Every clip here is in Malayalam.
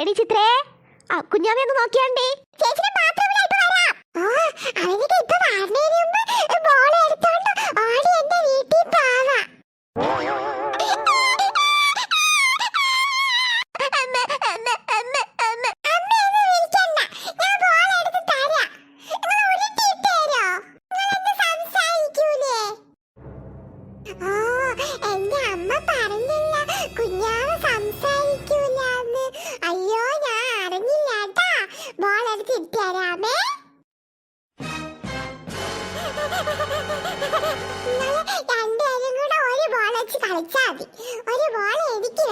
എടി ചിത്രേ കുഞ്ഞാമി ഒന്ന് നോക്കിയാണ്ടേ ചേച്ചിയുടെ ബാത്റൂമിലായിട്ട് വരാം. ഓ അവനിക്ക് ഇപ്പൊ വാർഡേരി ഒരു ബോൾ എനിക്ക്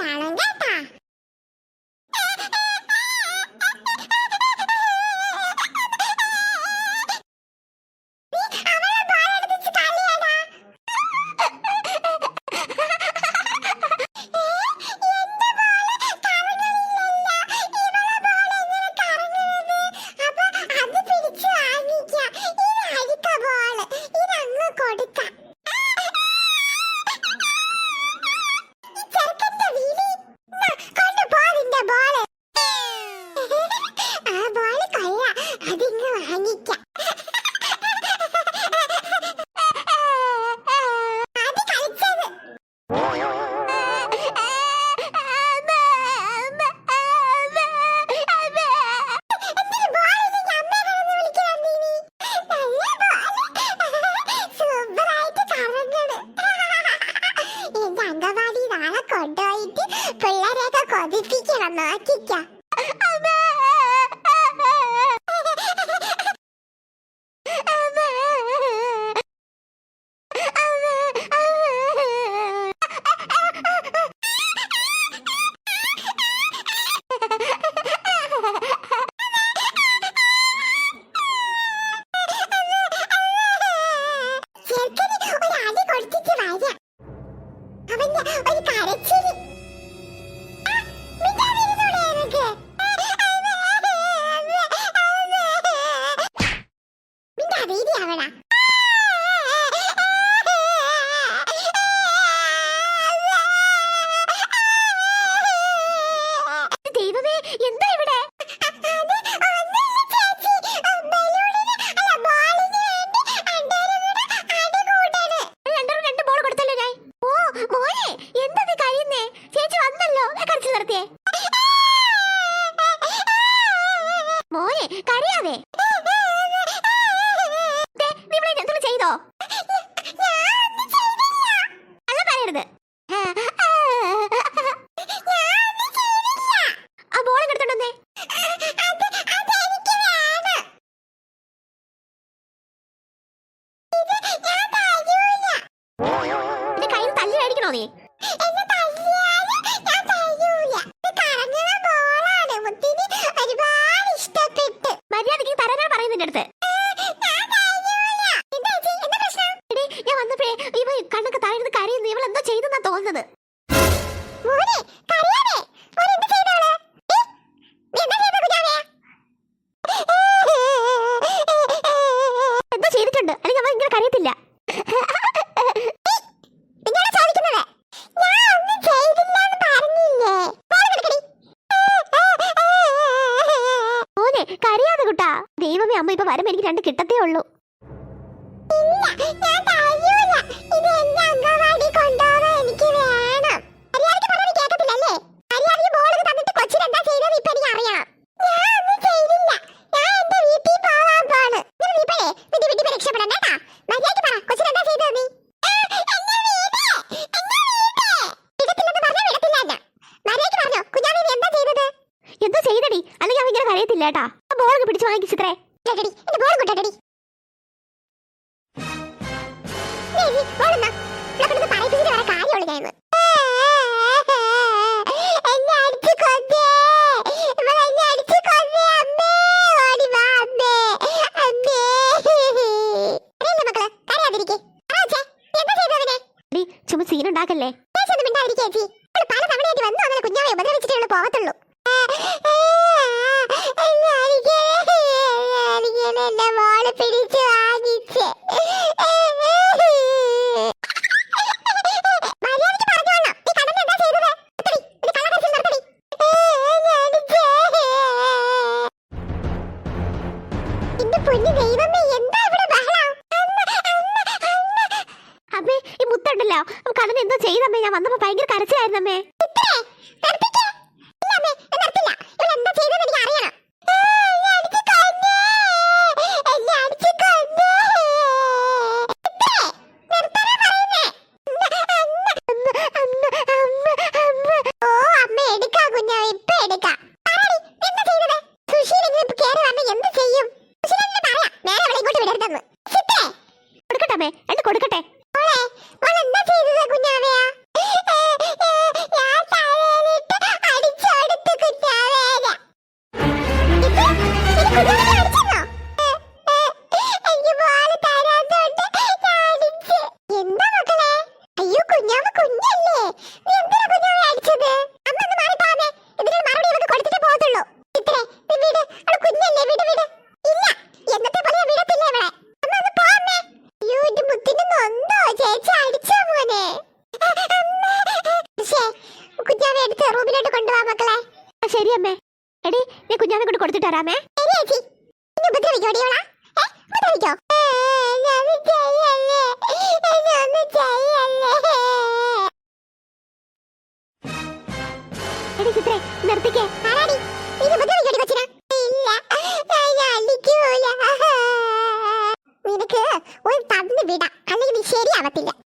Rama, Kika. 水泥地还 ചെയ്തോ അങ്ങനെ പറയരുത്. ആ ബോൾ പറയുന്നതിന്റെ അടുത്ത്. അറിയത്തില്ല. കരയാതെ കുട്ടാ. ദൈവമേ അമ്മ ഇപ്പൊ വരം എനിക്ക് രണ്ട് കിട്ടത്തേ ഉള്ളൂ. ഞാൻ ചെയ്തടി. അല്ലെങ്കിൽ അവൻ കരയത്തില്ല കേട്ടാ. ബോളൊക്കെ പിടിച്ചു വാങ്ങി ചിത്രേ. ചുമ സീനുണ്ടാക്കല്ലേ പല തവണയായിട്ട് വന്നു അങ്ങനെ കുഞ്ഞാവെ ഉപദ്രവിച്ചിട്ടേ പോകത്തുള്ളൂ പൊന്നു ദൈവമേ എന്താ ഇവിടെ ബഹളം അമ്മേ ഈ മുത്തുണ്ടല്ലോ. കടന്ന് എന്തോ ചെയ്തമ്മേ. ഞാൻ വന്നപ്പോ ഭയങ്കര കരച്ചിലായിരുന്നമ്മേ. നിർത്തില്ല ഇവൾ എന്താ ചെയ്തെന്ന് എനിക്ക് അറിയണം. ചേച്ചി അടിച്ചാ മോനെ കുഞ്ഞാവെ എടുത്ത് റൂമിലോട്ട് കൊണ്ടുപോവാ മക്കളെ. ശരി അമ്മേ. എടി നീ കുഞ്ഞാവെ കൊണ്ട് കൊടുത്തിട്ട് വരാമേ. ശരി ചേച്ചി. എന്നെ ഉപദ്രവിക്കോ ഡിയോളാ ഉപദ്രവിക്കോ? ഞാൻ ചെയ്യല്ലേ. എന്നൊന്ന് ചെയ്യ Matilda.